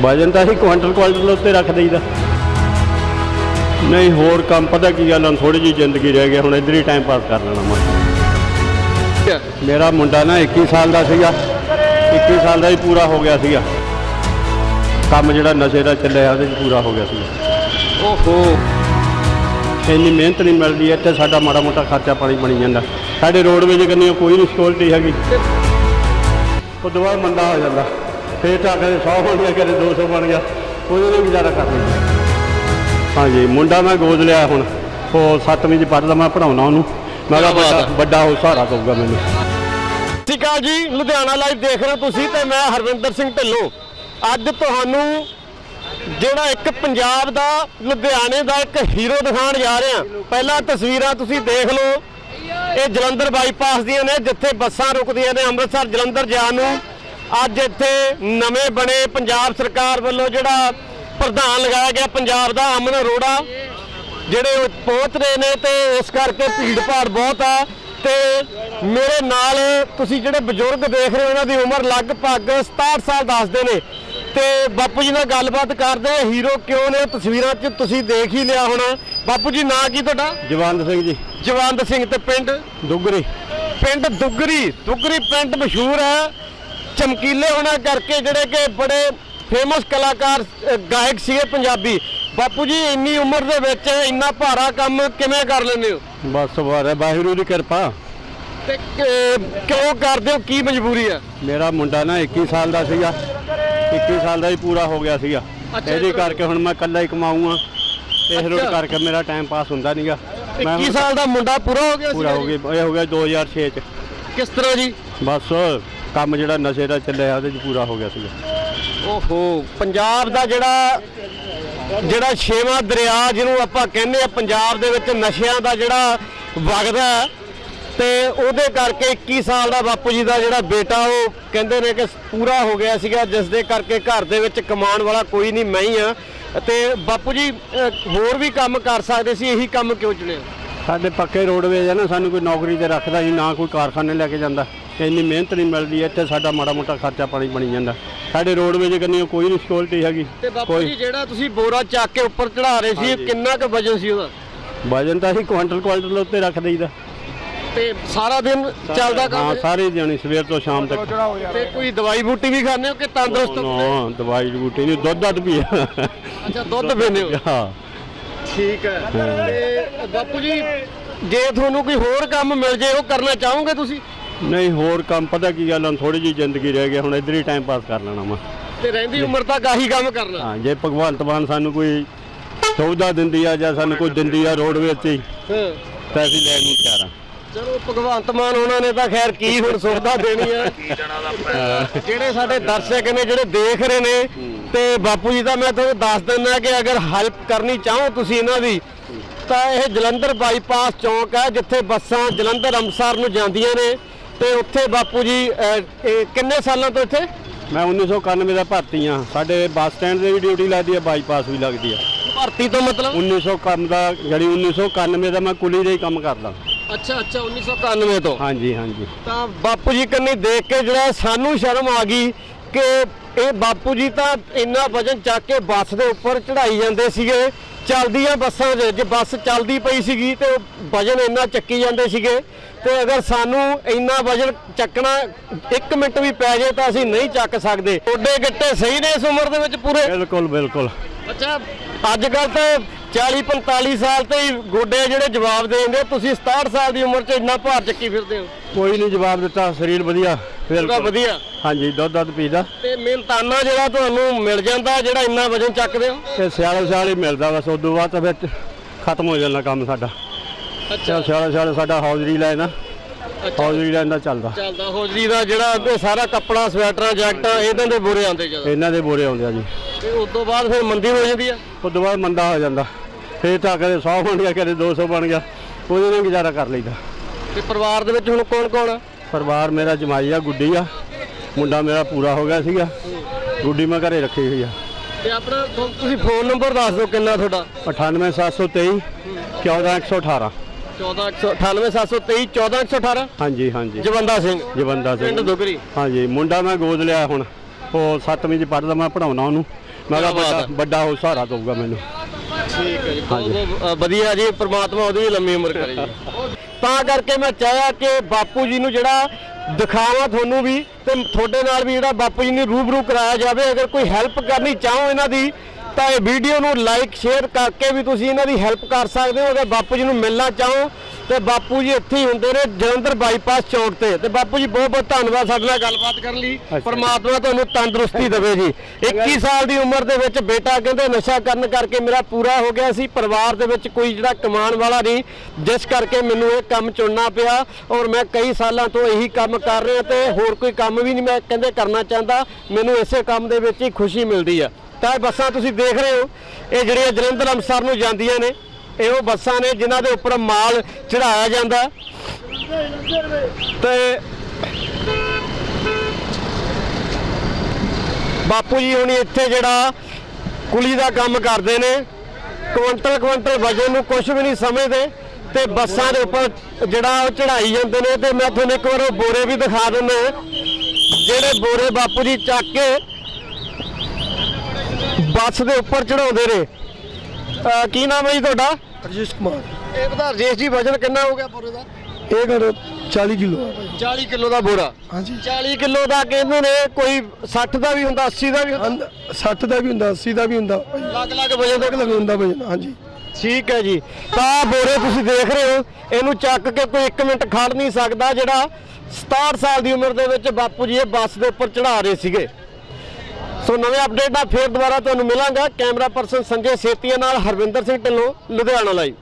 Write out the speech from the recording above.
ਵਜਨ ਤਾਂ ਅਸੀਂ ਕੁਆਂਟਲ ਕੁਆਂਟਲ ਉੱਤੇ ਰੱਖ ਦਈਦਾ ਨਹੀਂ ਹੋਰ ਕੰਮ ਪਤਾ ਕੀ ਗੱਲ ਹੁਣ ਥੋੜੀ ਜੀ ਜ਼ਿੰਦਗੀ ਰਹਿ ਗਈ ਹੁਣ ਇੱਧਰ ਹੀ ਟਾਈਮ ਪਾਸ ਕਰ ਲੈਣਾ ਮੈਂ। ਮੇਰਾ ਮੁੰਡਾ ਨਾ 21 ਸਾਲ ਦਾ ਸੀਗਾ 21 ਸਾਲ ਦਾ ਹੀ ਪੂਰਾ ਹੋ ਗਿਆ ਸੀਗਾ। ਕੰਮ ਜਿਹੜਾ ਨਸ਼ੇ ਦਾ ਚੱਲਿਆ ਉਹਦੇ 'ਚ ਪੂਰਾ ਹੋ ਗਿਆ ਸੀਗਾ। ਓਹੋ। ਇੰਨੀ ਮਿਹਨਤ ਨਹੀਂ ਮਿਲਦੀ ਇੱਥੇ ਸਾਡਾ ਮਾੜਾ ਮੋਟਾ ਖਰਚਾ ਪਾਣੀ ਬਣੀ ਜਾਂਦਾ। ਸਾਡੇ ਰੋਡਵੇਜ ਕੰਨੀ ਕੋਈ ਨਹੀਂ ਸਿਕਿਉਰਿਟੀ ਹੈਗੀ। ਉਹ ਤੋਂ ਬਾਅਦ ਮੰਦਾ ਹੋ ਜਾਂਦਾ। ਫੇਰ ਤਾਂ ਕਦੇ 100 ਬਣ ਗਿਆ ਕਦੇ 200 ਬਣ ਗਿਆ। ਉਹਦੇ ਨਾਲ ਗੁਜ਼ਾਰਾ ਕਰ ਲਈਦਾ ਹਾਂਜੀ ਮੁੰਡਾ ਮੈਂ ਗੋਦ ਲਿਆ ਹੁਣ। ਉਹ 7ਵੀਂ ਚ ਪੜ੍ਹਦਾ ਮੈਂ ਪੜਾਉਣਾ ਉਹਨੂੰ। ਮੈਂ ਕਿਹਾ ਵੱਡਾ ਹੈ। ਵੱਡਾ ਹੋ ਸਹਾਰਾ ਦਊਗਾ ਮੈਨੂੰ। ਸਤਿ ਸ਼੍ਰੀ ਅਕਾਲ ਜੀ ਲੁਧਿਆਣਾ ਲਾਈਵ ਦੇਖ ਰਹੇ ਹੋ ਤੁਸੀਂ ਤੇ ਮੈਂ ਹਰਵਿੰਦਰ ਸਿੰਘ ਢਿੱਲੋਂ। ਅੱਜ ਤੁਹਾਨੂੰ ਜਿਹੜਾ ਇੱਕ ਪੰਜਾਬ ਦਾ ਲੁਧਿਆਣੇ ਦਾ ਇੱਕ ਹੀਰੋ ਦਿਖਾਉਣ ਜਾ ਰਹੇ ਪਹਿਲਾਂ ਤਸਵੀਰਾਂ ਤੁਸੀਂ ਦੇਖ ਲਓ। ਇਹ ਜਲੰਧਰ ਬਾਈਪਾਸ ਦੀਆਂ ਨੇ ਜਿੱਥੇ ਬੱਸਾਂ ਰੁਕਦੀਆਂ ਨੇ ਅੰਮ੍ਰਿਤਸਰ ਜਲੰਧਰ ਜਾਣ ਨੂੰ। ਅੱਜ ਇੱਥੇ ਨਵੇਂ ਬਣੇ ਪੰਜਾਬ ਸਰਕਾਰ ਵੱਲੋਂ ਜਿਹੜਾ ਪ੍ਰਧਾਨ ਲਗਾਇਆ ਗਿਆ ਪੰਜਾਬ ਦਾ ਅਮਨ ਅਰੋੜਾ ਜਿਹੜੇ ਉਹ ਪਹੁੰਚ ਰਹੇ ਨੇ ਤੇ ਇਸ ਕਰਕੇ ਭੀੜ ਭਾੜ ਬਹੁਤ ਆ। ਤੇ ਮੇਰੇ ਨਾਲ ਤੁਸੀਂ ਜਿਹੜੇ ਬਜ਼ੁਰਗ ਦੇਖ ਰਹੇ ਹੋ ਉਹਨਾਂ ਦੀ ਉਮਰ ਲਗਭਗ 67 ਸਾਲ ਦੱਸਦੇ ਨੇ। ਤੇ ਬਾਪੂ ਜੀ ਨਾਲ ਗੱਲਬਾਤ ਕਰਦੇ ਆ ਹੀਰੋ ਕਿਉਂ ਨੇ ਤਸਵੀਰਾਂ 'ਚ ਤੁਸੀਂ ਦੇਖ ਹੀ ਲਿਆ ਹੋਣਾ। ਬਾਪੂ ਜੀ ਨਾਂ ਕੀ ਤੁਹਾਡਾ? ਜਵਾਨ ਸਿੰਘ ਜੀ। ਜਵੰਦ ਸਿੰਘ ਤੇ ਪਿੰਡ? ਦੁੱਗਰੀ। ਪਿੰਡ ਦੁੱਗਰੀ। ਦੁੱਗਰੀ ਪਿੰਡ ਮਸ਼ਹੂਰ ਹੈ। ਚਮਕੀਲੇ ਹੋਣਾ ਕਰਕੇ ਜਿਹੜੇ ਕਿ ਬੜੇ ਫੇਮਸ ਕਲਾਕਾਰ ਗਾਇਕ ਸੀਗੇ ਪੰਜਾਬੀ। ਬਾਪੂ ਜੀ ਇੰਨੀ ਉਮਰ ਦੇ ਵਿੱਚ ਇੰਨਾ ਭਾਰਾ ਕੰਮ ਕਿਵੇਂ ਕਰ ਲੈਂਦੇ ਹੋ? ਬਸ ਵਾਰੇ ਵਾਹਿਗੁਰੂ ਦੀ ਕਿਰਪਾ। ਤੇ ਕਿ- ਕਿਉਂ ਕਰਦੇ ਹੋ? ਕੀ ਮਜਬੂਰੀ ਹੈ? ਮੇਰਾ ਮੁੰਡਾ ਨਾ 21 ਸਾਲ ਦਾ ਸੀਗਾ। 21 ਸਾਲ ਦਾ ਹੀ ਪੂਰਾ ਹੋ ਗਿਆ ਸੀਗਾ। ਅੱਛਾ, ਇਹਦੇ। ਕਰਕੇ ਹੁਣ ਮੈਂ ਇਕੱਲਾ ਹੀ ਇਸ ਰੋਡ ਅੱਛਾ। ਕਰਕੇ ਮੇਰਾ ਟਾਈਮ ਪਾਸ ਹੁੰਦਾ ਨਹੀਂਗਾ 21 ਸਾਲ ਦਾ ਮੁੰਡਾ ਪੂਰਾ ਹੋ ਗਿਆ ਪੂਰਾ ਹੋ? ਗਿਆ ਇਹ ਹੋ ਗਿਆ 2006 ਚ। ਕਿਸ ਤਰ੍ਹਾਂ ਜੀ? ਬਸ। ਕੰਮ ਜਿਹੜਾ ਨਸ਼ੇ ਦਾ ਚੱਲਿਆ ਉਹਦੇ ਚ ਪੂਰਾ ਹੋ ਗਿਆ ਸੀਗਾ। ਓਹੋ ਪੰਜਾਬ ਦਾ ਜਿਹੜਾ ਜਿਹੜਾ ਛੇਵਾਂ ਦਰਿਆ ਜਿਹਨੂੰ ਆਪਾਂ ਕਹਿੰਦੇ ਆ ਪੰਜਾਬ ਦੇ ਵਿੱਚ ਨਸ਼ਿਆਂ ਦਾ ਜਿਹੜਾ ਵਗਦਾ ਹੈ, ਤੇ ਉਹਦੇ ਕਰਕੇ 21 ਸਾਲ ਦਾ ਬਾਪੂ ਜੀ ਦਾ ਜਿਹੜਾ ਬੇਟਾ ਉਹ ਕਹਿੰਦੇ ਨੇ ਕਿ ਪੂਰਾ ਹੋ ਗਿਆ ਸੀਗਾ ਜਿਸ ਦੇ ਕਰਕੇ ਘਰ ਦੇ ਵਿੱਚ ਕਮਾਉਣ ਵਾਲਾ ਕੋਈ ਨਹੀਂ ਮੈਂ ਹੀ ਆ ਤੇ ਬਾਪੂ ਜੀ ਅਹ, ਹੋਰ ਵੀ ਕੰਮ ਕਰ ਸਕਦੇ ਸੀ ਇਹੀ ਕੰਮ ਕਿਉਂ ਚੁਣਿਆ? ਸਾਡੇ ਪੱਕੇ ਰੋਡਵੇਜ ਆ ਨਾ ਸਾਨੂੰ ਕੋਈ ਨੌਕਰੀ ਤੇ ਰੱਖਦਾ ਜੀ ਨਾ ਕੋਈ ਕਾਰਖਾਨੇ ਲੈ ਕੇ ਜਾਂਦਾ। ਇੰਨੀ ਮਿਹਨਤ ਨਹੀਂ ਮਿਲਦੀ ਇੱਥੇ ਸਾਡਾ ਮਾੜਾ ਮੋਟਾ ਖਰਚਾ ਪਾਣੀ ਬਣੀ ਜਾਂਦਾ। ਸਾਡੇ ਰੋਡਵੇਜ ਕੰਨੀ ਕੋਈ ਨਹੀਂ ਸਿਕਿਉਰਿਟੀ ਹੈਗੀ। ਤੇ ਬਾਪੂ ਜੀ ਜਿਹੜਾ ਤੁਸੀਂ ਬੋਰਾ ਚੱਕ ਕੇ ਉੱਪਰ ਚੜਾ ਰਹੇ ਸੀ। ਕਿੰਨਾ ਕੁ ਵਜਨ ਸੀ ਉਹਦਾ? ਵਜਨ ਤਾਂ ਅਸੀਂ ਕੁਆਂਟਲ ਕੁਆਂਟਲ ਉੱਤੇ ਰੱਖ ਦਈਦਾ। ਤੇ ਸਾਰਾ ਦਿਨ ਚੱਲਦਾ ਕੰਮ ਹਾਂ? ਸਾਰੇ ਜਾਣੀ ਸਵੇਰ ਤੋਂ ਸ਼ਾਮ ਤੱਕ। ਤੇ ਕੋਈ ਦਵਾਈ ਬੂਟੀ ਵੀ ਖਾਂਦੇ ਹੋ ਕਿ ਤੰਦਰੁਸਤ? ਨਾ ਦਵਾਈ ਬੂਟੀ ਨਹੀਂ ਦੁੱਧ ਦੱਧ ਪੀਆ ਅੱਛਾ ਦੁੱਧ ਪੀਂਦੇ ਹੋ? ਹਾਂ। ਠੀਕ ਹੈ। ਤੇ ਬਾਪੂ ਜੀ ਜੇ ਤੁਹਾਨੂੰ ਕੋਈ ਹੋਰ ਕੰਮ ਮਿਲ ਜੇ ਉਹ ਕਰਨਾ ਚਾਹੋਗੇ ਤੁਸੀਂ? ਨਹੀਂ ਹੋਰ ਕੰਮ ਪਤਾ ਕੀ ਗੱਲ ਹੁਣ ਥੋੜੀ ਜੀ ਜ਼ਿੰਦਗੀ ਰਹਿ ਗਈ ਹੁਣ ਇੱਧਰ ਹੀ ਟਾਈਮ ਪਾਸ ਕਰ ਲੈਣਾ ਮੈਂ ਤੇ ਰਹਿੰਦੀ ਉਮਰ ਤੱਕ ਆਹੀ ਕੰਮ ਕਰਨਾ। ਹਾਂ ਜੇ ਭਗਵੰਤ ਮਾਨ ਸਾਨੂੰ ਕੋਈ ਸੌਦਾ ਦਿੰਦੀ ਆ ਜਾਂ ਸਾਨੂੰ ਕੋਈ ਦਿੰਦੀ ਆ ਰੋਡ ਵਿੱਚ ਹੀ ਹਾਂ। ਤਾਂ ਅਸੀਂ ਲੈਣ ਨੂੰ ਤਿਆਰ ਆ। ਚਲੋ ਭਗਵੰਤ ਮਾਨ ਉਹਨਾਂ ਨੇ ਤਾਂ ਖੈਰ ਕੀ ਹੁਣ ਸੁਵਿਧਾ ਦੇਣੀ ਆ? ਜਿਹੜੇ ਸਾਡੇ ਦਰਸ਼ਕ ਨੇ ਜਿਹੜੇ ਦੇਖ ਰਹੇ ਨੇ ਤੇ ਬਾਪੂ ਜੀ ਦਾ ਮੈਂ ਤੁਹਾਨੂੰ ਦੱਸ ਦਿੰਦਾ ਕਿ ਅਗਰ ਹੈਲਪ ਕਰਨੀ ਚਾਹੋ ਤੁਸੀਂ ਇਹਨਾਂ ਦੀ ਤਾਂ ਇਹ ਜਲੰਧਰ ਬਾਈਪਾਸ ਚੌਂਕ ਹੈ ਜਿੱਥੇ ਬੱਸਾਂ ਜਲੰਧਰ ਅੰਮ੍ਰਿਤਸਰ ਨੂੰ ਜਾਂਦੀਆਂ ਨੇ। ਤੇ ਉੱਥੇ ਬਾਪੂ ਜੀ ਅਹ, ਇਹ ਕਿੰਨੇ ਸਾਲਾਂ ਤੋਂ ਇੱਥੇ? ਮੈਂ 1991 ਦਾ ਭਰਤੀ ਆ ਸਾਡੇ ਬੱਸ ਸਟੈਂਡ ਦੇ ਵੀ ਡਿਊਟੀ ਲੱਗਦੀ ਆ ਬਾਈਪਾਸ ਵੀ ਲੱਗਦੀ ਆ ਭਰਤੀ ਤੋਂ ਮਤਲਬ? 1991 ਦਾ ਜਿਹੜੀ 1991 ਦਾ ਮੈਂ ਕੁਲੀ ਦਾ ਹੀ ਕੰਮ ਕਰਦਾ। ਅੱਛਾ ਅੱਛਾ 1991 ਤੋਂ? ਹਾਂਜੀ ਹਾਂਜੀ। ਤਾਂ ਬਾਪੂ ਜੀ ਕੰਨੀ ਦੇਖ ਕੇ ਜਿਹੜਾ ਸਾਨੂੰ ਸ਼ਰਮ ਆ ਗਈ ਕਿ ਇਹ ਬਾਪੂ ਜੀ ਤਾਂ ਇੰਨਾ ਵਜਨ ਚੱਕ ਕੇ ਬੱਸ ਦੇ ਉੱਪਰ ਚੜਾਈ ਜਾਂਦੇ ਸੀਗੇ। ਚੱਲਦੀਆਂ ਬੱਸਾਂ 'ਚ ਜੇ ਬੱਸ ਚੱਲਦੀ ਪਈ ਸੀਗੀ ਤੇ ਉਹ ਵਜਨ ਇੰਨਾ ਚੱਕੀ ਜਾਂਦੇ ਸੀਗੇ ਤੇ ਅਗਰ ਸਾਨੂੰ ਇੰਨਾ ਵਜਨ ਚੱਕਣਾ 1 ਮਿੰਟ ਵੀ ਪੈ ਜਾਏ ਤਾਂ ਅਸੀਂ ਨਹੀਂ ਚੱਕ ਸਕਦੇ। ਓਡੇ ਗਿੱਟੇ ਸਹੀ ਨੇ ਇਸ ਉਮਰ ਦੇ ਵਿੱਚ ਪੂਰੇ? ਬਿਲਕੁਲ ਬਿਲਕੁਲ। ਅੱਛਾ। ਅੱਜ ਕੱਲ ਤਾਂ 40 45 ਸਾਲ ਤੇ ਹੀ ਗੋਡੇ ਜਿਹੜੇ ਜਵਾਬ ਦੇ ਦਿੰਦੇ ਤੁਸੀਂ 67 ਸਾਲ ਦੀ ਉਮਰ 'ਚ ਇੰਨਾ ਭਾਰ ਚੱਕੀ ਫਿਰਦੇ ਹੋ। ਕੋਈ ਨਹੀਂ ਜਵਾਬ ਦਿੱਤਾ ਸਰੀਰ ਵਧੀਆ। ਬਿਲਕੁਲ। ਵਧੀਆ। ਹਾਂਜੀ ਦੁੱਧ ਦੱਧ ਪੀਦਾ। ਤੇ ਮਿਹਨਤਾਨਾ ਜਿਹੜਾ ਤੁਹਾਨੂੰ ਮਿਲ ਜਾਂਦਾ ਜਿਹੜਾ ਇੰਨਾ ਵਜਨ ਚੱਕਦੇ ਹੋ? ਤੇ ਸਿਆਲੇ ਸਿਆਲੇ ਹੀ ਮਿਲਦਾ ਬਸ ਉਦੋਂ ਬਾਅਦ ਤਾਂ ਫਿਰ ਖਤਮ ਹੋ ਜਾਂਦਾ ਕੰਮ ਸਾਡਾ। ਅੱਛਾ। ਸਿਆਲੇ ਸਿਆਲੇ ਸਾਡਾ ਹੌਜ਼ਰੀ ਲੈਣ। ਹੌਜ਼ਰੀ ਲੈਣ ਦਾ ਚੱਲਦਾ। ਚੱਲਦਾ ਹੋਜਰੀ ਦਾ ਜਿਹੜਾ ਤੇ ਸਾਰਾ ਕੱਪੜਾ ਸਵੈਟਰਾਂ ਜੈਕਟਾਂ ਇਹਨਾਂ ਦੇ ਬੁਰੇ ਆਉਂਦੇ ਜਦੋਂ। ਇਹਨਾਂ ਦੇ ਬੋਰੇ ਆਉਂਦੇ ਆ ਜੀ। ਤੇ ਉਸ ਤੋਂ ਬਾਅਦ ਫਿਰ ਮੰਦੀ ਹੋ ਜਾਂਦੀ ਆ? ਤੋਂ ਬਾਅਦ ਮੰਦਾ ਹੋ ਜਾਂਦਾ। ਫੇਰ ਤਾਂ ਕਦੇ 100 ਬਣ ਗਿਆ ਕਦੇ 200 ਬਣ ਗਿਆ। ਉਹਦੇ ਨਾਲ ਗੁਜ਼ਾਰਾ ਕਰ ਲਈਦਾ। ਤੇ ਪਰਿਵਾਰ ਦੇ ਵਿੱਚ ਹੁਣ ਕੌਣ ਕੌਣ ਆ? ਪਰਿਵਾਰ ਮੇਰਾ ਜਮਾਈ ਆ ਗੁੱਡੀ ਆ। ਮੁੰਡਾ ਮੇਰਾ ਪੂਰਾ ਹੋ ਗਿਆ ਸੀਗਾ। ਗੁੱਡੀ ਮੈਂ ਘਰੇ ਰੱਖੀ ਹੋਈ ਆ। ਤੇ ਆਪਣਾ ਤੁਸੀਂ ਫੋਨ ਨੰਬਰ ਦੱਸ ਦਿਓ ਕਿੰਨਾ ਤੁਹਾਡਾ? 98723 14118 1418723 14118 ਹਾਂਜੀ ਹਾਂਜੀ। ਜਵੰਦਾ ਸਿੰਘ। ਜਵੰਦਾ ਪਿੰਡ ਸਿੰਘ ਦੁਗਰੀ। ਹਾਂਜੀ ਮੁੰਡਾ ਮੈਂ ਗੋਦ ਲਿਆ ਹੁਣ। ਉਹ 7ਵੀਂ ਚ ਪੜ੍ਹਦਾ ਮੈਂ ਪੜਾਉਣਾ ਉਹਨੂੰ। ਮੈਂ ਕਿਹਾ ਕਿਆ ਬਾਤ ਵੱਡਾ। ਵੱਡਾ ਹੋ ਸਹਾਰਾ ਦਊਗਾ ਮੈਨੂੰ। ਠੀਕ ਹੈ ਜੀ। ਬਹੁਤ ਬਹੁਤ ਵਧੀਆ ਜੀ ਪ੍ਰਮਾਤਮਾ ਉਹਦੀ ਵੀ ਲੰਮੀ ਉਮਰ ਕਰੇ ਜੀ। ਤਾਂ ਕਰਕੇ ਮੈਂ ਚਾਹਿਆ ਕਿ ਬਾਪੂ ਜੀ ਨੂੰ ਜਿਹੜਾ ਦਿਖਾਵਾਂ ਤੁਹਾਨੂੰ ਵੀ ਤੇ ਤੁਹਾਡੇ ਨਾਲ ਵੀ ਜਿਹੜਾ ਬਾਪੂ ਜੀ ਨੂੰ ਰੂਬਰੂ ਕਰਾਇਆ ਜਾਵੇ। ਅਗਰ ਕੋਈ ਹੈਲਪ ਕਰਨੀ ਚਾਹੋ ਇਹਨਾਂ ਦੀ, ਤਾਂ ਇਹ ਵੀਡੀਓ ਨੂੰ ਲਾਈਕ ਸ਼ੇਅਰ ਕਰਕੇ ਵੀ ਤੁਸੀਂ ਇਹਨਾਂ ਦੀ ਹੈਲਪ ਕਰ ਸਕਦੇ ਹੋ ਅਗਰ ਬਾਪੂ ਜੀ ਨੂੰ ਮਿਲਣਾ ਚਾਹੋ। ਤੇ ਬਾਪੂ ਜੀ ਇੱਥੇ ਹੀ ਹੁੰਦੇ ਨੇ ਜਲੰਧਰ ਬਾਈਪਾਸ ਚੌਂਕ ਤੇ। ਤੇ ਬਾਪੂ ਜੀ ਬਹੁਤ ਬਹੁਤ ਧੰਨਵਾਦ ਸਾਡੇ ਨਾਲ ਗੱਲਬਾਤ ਕਰਨ ਲਈ। ਪਰਮਾਤਮਾ ਤੁਹਾਨੂੰ ਤੰਦਰੁਸਤੀ ਦੇਵੇ ਜੀ। 21 ਸਾਲ ਦੀ ਉਮਰ ਦੇ ਵਿੱਚ ਬੇਟਾ ਕਹਿੰਦੇ ਨਸ਼ਾ ਕਰਨ ਕਰਕੇ ਮੇਰਾ ਪੂਰਾ ਹੋ ਗਿਆ ਸੀ। ਪਰਿਵਾਰ ਦੇ ਵਿੱਚ ਕੋਈ ਜਿਹੜਾ ਕਮਾਉਣ ਵਾਲਾ ਨਹੀਂ ਜਿਸ ਕਰਕੇ ਮੈਨੂੰ ਇਹ ਕੰਮ ਚੁਣਨਾ ਪਿਆ। ਔਰ ਮੈਂ ਕਈ ਸਾਲਾਂ ਤੋਂ ਇਹੀ ਕੰਮ ਕਰ ਰਿਹਾ ਤੇ ਹੋਰ ਕੋਈ ਕੰਮ ਵੀ ਨਹੀਂ ਮੈਂ ਕਹਿੰਦੇ ਕਰਨਾ ਚਾਹੁੰਦਾ। ਮੈਨੂੰ ਇਸੇ ਕੰਮ ਦੇ ਵਿੱਚ ਹੀ ਖੁਸ਼ੀ ਮਿਲਦੀ ਆ। ਤਾਂ ਇਹ ਬੱਸਾਂ ਤੁਸੀਂ ਦੇਖ ਰਹੇ ਹੋ ਇਹ ਜਿਹੜੀਆਂ ਜਲੰਧਰ ਅੰਮ੍ਰਿਤਸਰ ਨੂੰ ਜਾਂਦੀਆਂ ਨੇ। ਇਹ ਉਹ ਬੱਸਾਂ ਨੇ ਜਿਨ੍ਹਾਂ ਦੇ ਉੱਪਰ ਮਾਲ ਚੜਾਇਆ ਜਾਂਦਾ। ਤੇ ਬਾਪੂ ਜੀ ਹੁਣੀ ਇੱਥੇ ਜਿਹੜਾ ਕੁਲੀ ਦਾ ਕੰਮ ਕਰਦੇ ਨੇ, ਕੁਇੰਟਲ ਕੁਇੰਟਲ ਵਜਨ ਨੂੰ ਕੁਝ ਵੀ ਨਹੀਂ ਸਮਝਦੇ ਤੇ ਬੱਸਾਂ ਦੇ ਉੱਪਰ ਜਿਹੜਾ ਉਹ ਚੜਾਈ ਜਾਂਦੇ ਨੇ ਤੇ ਮੈਂ ਤੁਹਾਨੂੰ ਇੱਕ ਵਾਰ ਉਹ ਬੋਰੇ ਵੀ ਦਿਖਾ ਦਿੰਦਾ ਜਿਹੜੇ ਬੋਰੇ ਬਾਪੂ ਜੀ ਚੱਕ ਕੇ ਬੱਸ ਦੇ ਉੱਪਰ ਚੜਾਉਂਦੇ ਨੇ। ਕੀ ਨਾਮ ਹੈ ਜੀ ਤੁਹਾਡਾ? ਰਜੇਸ਼ ਕੁਮਾਰ। ਇਹ ਬਤਾ ਰਜੇਸ਼ ਜੀ ਵਜਨ ਕਿੰਨਾ ਹੋ ਗਿਆ ਬੋਰੇ ਦਾ? ਇਹ ਘਰ 40 ਕਿਲੋ। ਹੈ ਭਾਈ 40 ਕਿਲੋ ਦਾ ਬੋਰਾ। ਹਾਂਜੀ। 40 ਕਿਲੋ ਦਾ ਕਹਿੰਦੇ ਨੇ ਕੋਈ 60 ਦਾ ਵੀ ਹੁੰਦਾ 80 ਦਾ ਵੀ ਹੁੰਦਾ? ਅੰਦ 60 ਦਾ ਵੀ ਹੁੰਦਾ 80 ਦਾ ਵੀ ਹੁੰਦਾ। ਭਾਈ ਅਲੱਗ ਅਲੱਗ ਵਜਨ ਅਲੱਗ ਹੁੰਦਾ ਭਾਈ ਹਾਂਜੀ। ਠੀਕ ਹੈ ਜੀ। ਤਾਂ ਬੋਰੇ ਤੁਸੀਂ ਦੇਖ ਰਹੇ ਹੋ ਇਹਨੂੰ ਚੱਕ ਕੇ ਕੋਈ 1 ਮਿੰਟ ਖੜ ਨਹੀਂ ਸਕਦਾ ਜਿਹੜਾ 67 ਸਾਲ ਦੀ ਉਮਰ ਦੇ ਵਿੱਚ ਬਾਪੂ ਜੀ ਇਹ ਬੱਸ ਦੇ ਉੱਪਰ ਚੜਾ ਰਹੇ ਸੀਗੇ। ਸੋ ਨਵੇਂ ਅਪਡੇਟ ਨਾਲ ਫੇਰ ਦੁਬਾਰਾ ਤੁਹਾਨੂੰ ਮਿਲਾਂਗਾ। ਕੈਮਰਾ ਪਰਸਨ ਸੰਜੇ ਸੇਤੀਆ ਨਾਲ ਹਰਵਿੰਦਰ ਸਿੰਘ ਢਿੱਲੋਂ, ਲੁਧਿਆਣਾ ਲਾਈਵ